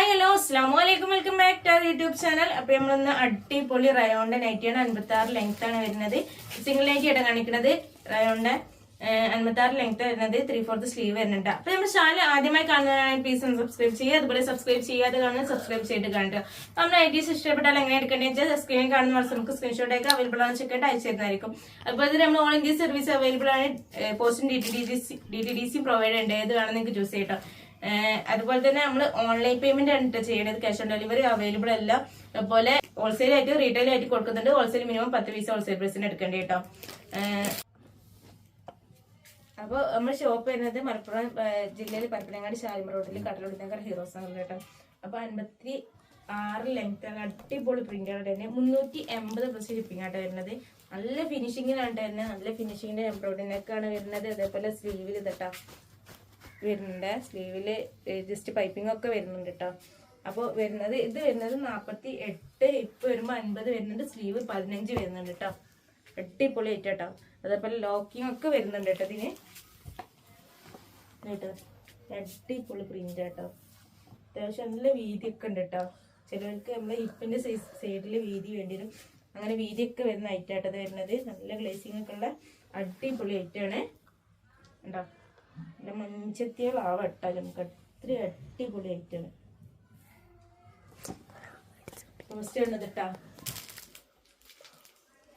Hi hello അസ്ലാം വലൈക്കും welcome back to our YouTube channel അപ്പോൾ നമ്മളിന്ന് അടിപൊളി റയോണിന്റെ നൈറ്റിയാണ് അൻപത്തി ആറ് ലെങ്ത് ആണ് വരുന്നത്. സിംഗിൾ നൈറ്റി ആയിട്ട് കാണിക്കുന്നത് റയോണ്ട അൻപത്തി ആറ് ലെങ്ത് വരുന്നത് ത്രീ ഫോർത്ത് സ്ലീവ് വരുന്നുണ്ട്. അപ്പോൾ നമ്മുടെ ചാനൽ ആദ്യമായി കാണുന്ന പ്ലീസ് ഒന്ന് സബ്സ്ക്രൈബ് ചെയ്യുക. അതുപോലെ സബ്സ്ക്രൈബ് ചെയ്യാതെ കാണുന്നത് സബ്സ്ക്രൈബ് ചെയ്തിട്ട് കാണുക. നമ്മൾ ഐറ്റീസ് ഇഷ്ടപ്പെട്ടാൽ എങ്ങനെ എടുക്കേണ്ടത് വെച്ചാൽ സ്ക്രീനിൽ കാണുന്ന വർഷം നമുക്ക് സ്ക്രീൻഷോട്ട് ഒക്കെ അവൈലബിൾ ആണ്. ചെക്കായിട്ട് അയച്ചു തരുന്നതായിരിക്കും. അതുപോലെ തന്നെ നമ്മൾ ഓൾ ഇന്ത്യ സർവീസ് അവൈലബിൾ ആണ്. പോസ്റ്റും D T D C D T D C provide ഉണ്ട് ഏത് കാണുന്ന നിങ്ങൾക്ക് ചൂസ് ചെയ്യട്ടോ അതുപോലെ തന്നെ നമ്മൾ ഓൺലൈൻ പേയ്മെന്റ് ആണ് ട്ടോ ചെയ്യേണ്ടത് ക്യാഷ് ഓൺ ഡെലിവറി അവൈലബിൾ അല്ല. അതുപോലെ ഹോൾസെയിൽ ആയിട്ട് റീറ്റെയിൽ ആയിട്ട് കൊടുക്കുന്നുണ്ട്. ഹോൾസെയിൽ മിനിമം പത്ത് പീസ് ഹോൾസെയിൽ പ്രൈസിന് എടുക്കേണ്ടി കേട്ടോ അപ്പോൾ നമ്മൾ ഷോപ്പ് വരുന്നത് മലപ്പുറം ജില്ലയിൽ പരപ്പനങ്ങാടി ശാലിമ റോഡിൽ കടലുടിനഗർ ഹീറോസ് ആണ് കേട്ടോ അപ്പോൾ അൻപത്തി ആറ് ലെങ്ത് ആണ്. അടിപൊളി പ്രിന്റ് ആണ് തന്നെ മുന്നൂറ്റി എൺപത് പ്ലസ് ഷിപ്പിംഗ് ആയിട്ട് വരുന്നത്. നല്ല ഫിനിഷിങ്ങിനാണ് തന്നെ നല്ല ഫിനിഷിങ്ങിന്റെ എംബ്രോയിഡറി നെക്കാണ് വരുന്നത്. അതേപോലെ സ്ലീവിൽ ഇതട്ടാ വരുന്നുണ്ട്. സ്ലീവിൽ ജസ്റ്റ് പൈപ്പിംഗ് ഒക്കെ വരുന്നുണ്ട് കേട്ടോ അപ്പോൾ വരുന്നത് ഇത് വരുന്നത് നാൽപ്പത്തി എട്ട് ഇപ്പൊ വരുമ്പോൾ അൻപത് വരുന്നുണ്ട്. സ്ലീവ് പതിനഞ്ച് വരുന്നുണ്ട് കേട്ടോ അടിപൊളി ആയിട്ട് കേട്ടോ അതേപോലെ ലോക്കിംഗ് ഒക്കെ വരുന്നുണ്ട് കേട്ടോ ഇതിന്. കേട്ടോ അടിപൊളി പ്രിന്റ് കേട്ടോ അത്യാവശ്യം നല്ല വീതിയൊക്കെ ഉണ്ട് കേട്ടോ ചിലർക്ക് നമ്മളെ സൈസ് സൈഡിൽ വീതി വേണ്ടി വരും. അങ്ങനെ വീതിയൊക്കെ വരുന്ന ഐറ്റം ഇത് വരുന്നത്. നല്ല ഗ്ലേസിംഗ് ഒക്കെ ഉള്ള അടിപൊളി ഐറ്റാണ് ഉണ്ടോ നല്ല മഞ്ചത്തികളാവട്ടെ നമുക്ക് അത്ര അടിപൊളി ആയിട്ടാണ് പോസ്റ്റ് ഉള്ളത് കേട്ടാ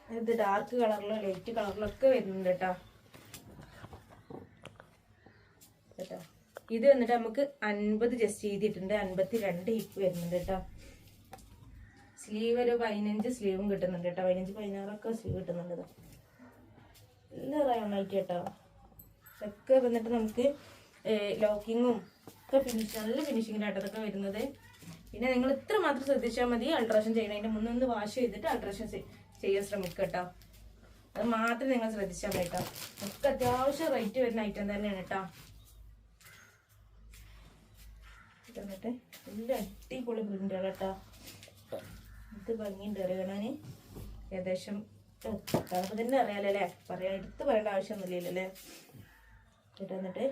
ഇത് ഡാർക്ക് കളറിലോ ലൈറ്റ് കളറിലൊക്കെ വരുന്നുണ്ട് കേട്ടാ കേട്ടാ ഇത് വന്നിട്ട് നമുക്ക് അൻപത് ജസ്റ്റ് ചെയ്തിട്ടുണ്ട്. അൻപത്തി രണ്ട് ഹിപ്പ് വരുന്നുണ്ട് കേട്ടോ സ്ലീവ് ഒരു പതിനഞ്ച് സ്ലീവും കിട്ടുന്നുണ്ട് കേട്ടോ പതിനഞ്ച് പതിനാറൊക്കെ സ്ലീവ് കിട്ടുന്നുണ്ട് എല്ലാ റൗണ്ടായിട്ട് കേട്ടോ ഇതൊക്കെ വന്നിട്ട് നമുക്ക് ലോക്കിങ്ങും ഒക്കെ ഫിനിഷ് നല്ല ഫിനിഷിങ്ങിലായിട്ട് അതൊക്കെ വരുന്നത്. പിന്നെ നിങ്ങൾ ഇത്ര മാത്രം ശ്രദ്ധിച്ചാൽ മതി അൾട്രേഷൻ ചെയ്യണതിന്റെ മുന്നേ ഒന്ന് വാഷ് ചെയ്തിട്ട് അൾട്രേഷൻ ചെയ്യാൻ ശ്രമിക്കുക കേട്ടോ. അത് മാത്രം നിങ്ങൾ ശ്രദ്ധിച്ചാൽ മതി കേട്ടോ. നമുക്ക് അത്യാവശ്യം റേറ്റ് വരുന്ന ഐറ്റം തന്നെയാണ് കേട്ടോ. എന്നിട്ട് നല്ല അടിപൊളി പ്രിന്റുകൾ കേട്ടോ. ഇത് ഭംഗിയുണ്ട് അറിയാൻ ഏകദേശം അപ്പൊ തന്നെ അറിയാലല്ലേ പറയാൻ എടുത്ത് പറയേണ്ട ആവശ്യമൊന്നുമില്ലല്ലോ അല്ലേ എന്നിട്ട്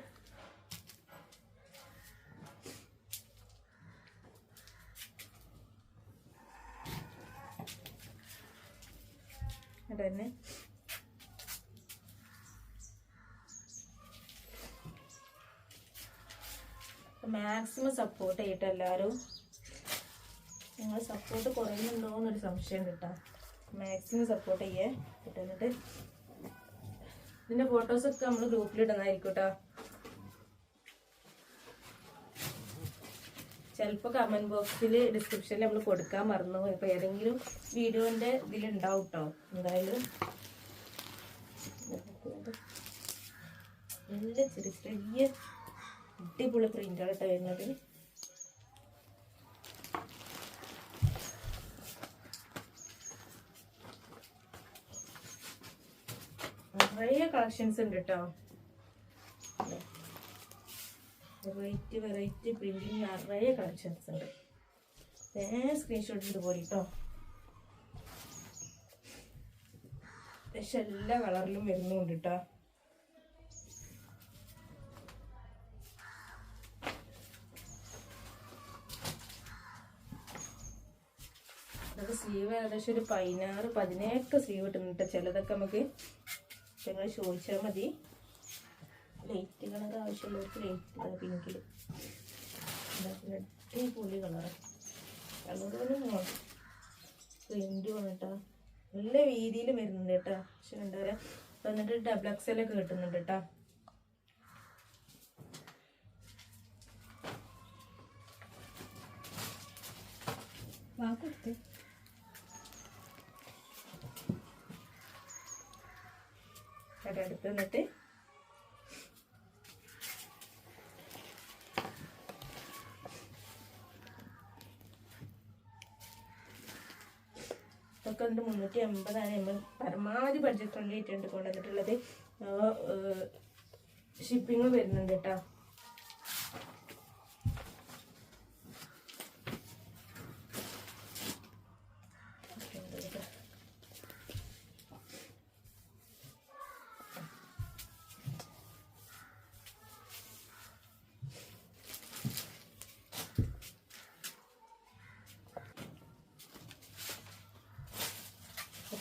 എന്നിട്ട് തന്നെ മാക്സിമം സപ്പോർട്ട് ചെയ്യട്ടെ എല്ലാവരും. നിങ്ങൾ സപ്പോർട്ട് കുറയുന്നുണ്ടോ എന്നൊരു സംശയം കിട്ടാം. മാക്സിമം സപ്പോർട്ട് ചെയ്യേ. കേട്ടോ എന്നിട്ട് ഇതിന്റെ ഫോട്ടോസ് ഒക്കെ നമ്മൾ ഗ്രൂപ്പിൽ ഇടുന്നതായിരിക്കും കേട്ടോ ചിലപ്പോൾ കമന്റ് ബോക്സിൽ ഡിസ്ക്രിപ്ഷനിൽ നമ്മൾ കൊടുക്കാൻ മറന്നു. ഇപ്പൊ ഏതെങ്കിലും വീഡിയോന്റെ ഇതിൽ ഉണ്ടാവും കേട്ടോ എന്തായാലും നല്ല ചെറിയ ചെറിയ അടിപൊളി പ്രിന്റാണ് കേട്ടോ വരുന്നത്. നിറയെ കളക്ഷൻസ് ഉണ്ട് കേട്ടോ വെറൈറ്റി വെറൈറ്റി പ്രിന്റിങ് നിറയെ കളക്ഷൻസ് ഉണ്ട്. വേറെ സ്ക്രീൻഷോട്ട് ഇട്ട് പോരി കേട്ടോ പക്ഷെ എല്ലാ കളറിലും വരുന്നുണ്ട് കേട്ടോ നമുക്ക് സ്ലീവ് ഏകദേശം ഒരു പതിനാറ് പതിനേഴൊക്കെ സ്ലീവ് കിട്ടുന്നുണ്ട് ചിലതൊക്കെ നമുക്ക് നിങ്ങൾ ചോദിച്ചാൽ മതി. ലൈറ്റുകളൊക്കെ ആവശ്യമുള്ളവർക്ക് ലൈറ്റ് പിങ്കിൽ അടിപൊളി കളറ് കളറ് പ്രിന്റും വന്നിട്ടാ. നല്ല വീതിയിൽ വരുന്നുണ്ട് കേട്ടോ. പക്ഷെ എന്താ പറയുക വന്നിട്ട് ഡബിൾ എക്സലൊക്കെ കിട്ടുന്നുണ്ട് കേട്ടോ. വാക്കൊടുത്ത് അത് അടുത്ത് നിന്നിട്ട് ഉണ്ട് മുന്നൂറ്റി അമ്പതാണ് നമ്മൾ പരമാവധി ബഡ്ജറ്റ് ഫ്രണ്ട്ലി ആയിട്ടുണ്ട് കൊണ്ടുവന്നിട്ടുള്ളത്. ഷിപ്പിംഗ് വരുന്നുണ്ട് കേട്ടോ.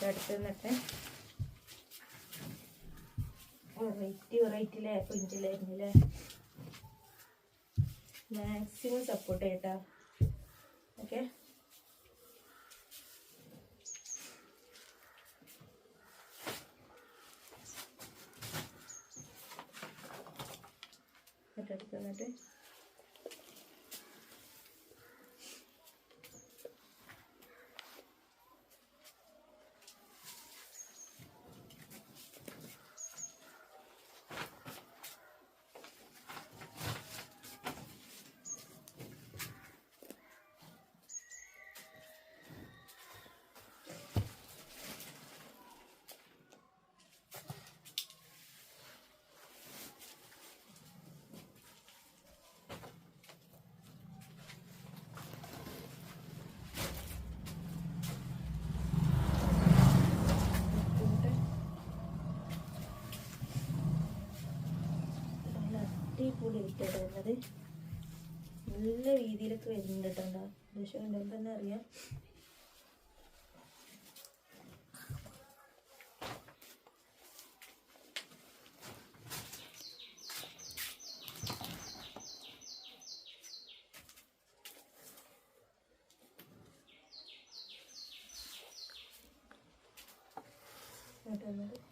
എന്നിട്ട് അടുത്ത് നിന്നിട്ട് വെറൈറ്റി വെറൈറ്റിയിലെ അല്ലേ മാക്സിമം സപ്പോർട്ട് ചെയ്യട്ടോ. ഓക്കെ? എന്നിട്ട് നല്ല അടിപൊളി ആയിട്ടാണ് വരുന്നത് നല്ല രീതിയിലൊക്കെ വരുന്നുണ്ട് കേട്ടോ കണ്ടുമ്പോൾ തന്നെ അറിയാം. എന്നിട്ട്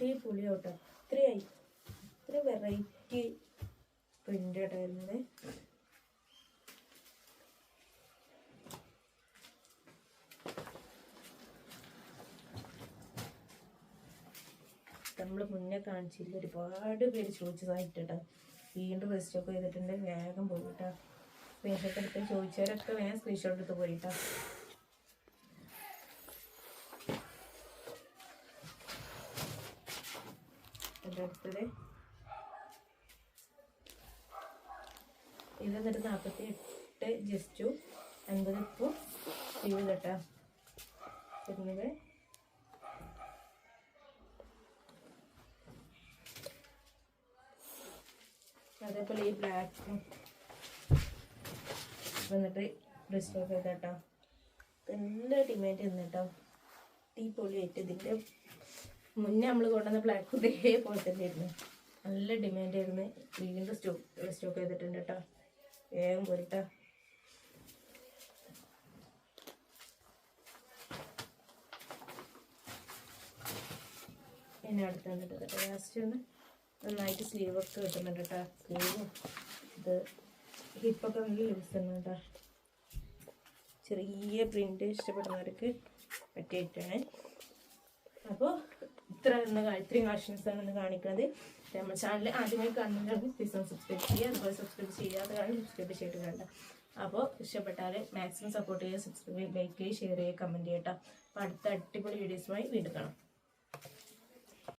അടിപൊളി കേട്ടോ ഇത്രയായി. ഇത്ര വെറൈറ്റി പ്രിന്റ് വരുന്നത്. നമ്മൾ മുന്നേ കാണിച്ചില്ല ഒരുപാട് പേര് ചോദിച്ചതായിട്ടാ വീണ്ടും റെസ്റ്റോക്ക് ചെയ്തിട്ടുണ്ട്. വേഗം പോയിട്ടാ. വേഗത്തെടുത്ത് ചോദിച്ചവരൊക്കെ വേഗം സ്ക്രീൻഷോട്ട് എടുത്ത് പോയിട്ടാ. അടുത്തത് ഇത് എന്നിട്ട് നാൽപ്പത്തി എട്ട് ജസ്റ്റു അൻപത് ഉപ്പു ഇരുപത്. കേട്ടോ വരുന്നത് അതേപോലെ ഈ ബ്ലാക്കും വന്നിട്ട് ഡിസ്റ്റോക്ക് ചെയ്തേട്ടോ. നല്ല ഡിമാൻഡ് ചെയ്യുന്നു കേട്ടോ ടീ പൊളിയായിട്ട് ഇതിന്റെ മുന്നേ നമ്മൾ കൊണ്ടുവന്ന പ്ലാക്ക് ഇതേപോലെ തന്നെ ആയിരുന്നു. നല്ല ഡിമാൻഡ് ആയിരുന്നു. വീണ്ടും സ്റ്റോക്ക് സ്റ്റോക്ക് ചെയ്തിട്ടുണ്ട് കേട്ടോ വേഗം പോരിട്ടോ. പിന്നെ അടുത്ത് വന്നിട്ട് കേട്ടോ ലാസ്റ്റ് ഒന്ന് നന്നായിട്ട് സ്ലീവൊക്കെ കിട്ടുന്നുണ്ട് കേട്ടോ സ്ലീവും ഇത് ഹിപ്പൊക്കെ നല്ല ലൂസ് ആണ് കേട്ടോ ചെറിയ പ്രിന്റ് ഇഷ്ടപ്പെടുന്നവർക്ക് പറ്റിയിട്ടാണ്. അപ്പോൾ ഇത്ര എന്ന ഇത്രയും കളക്ഷൻസ് ആണ് ഇന്ന് കാണിക്കുന്നത് നമ്മുടെ ചാനൽ ആദ്യമായി കാണുന്നവർക്ക് പ്ലീസ് ഒന്ന് സബ്സ്ക്രൈബ് ചെയ്യുക. അതുപോലെ സബ്സ്ക്രൈബ് ചെയ്യാത്ത കാര്യം സബ്സ്ക്രൈബ് ചെയ്തിട്ട് വേണ്ട. അപ്പോൾ ഇഷ്ടപ്പെട്ടാൽ മാക്സിമം സപ്പോർട്ട് ചെയ്യുക സബ്സ്ക്രൈബ് ലൈക്ക് ചെയ്യുക ഷെയർ ചെയ്യുക കമന്റ് ചെയ്യട്ടോ അപ്പോൾ അടുത്ത അടിപൊളി വീഡിയോസുമായി വീണ്ടും കാണാം.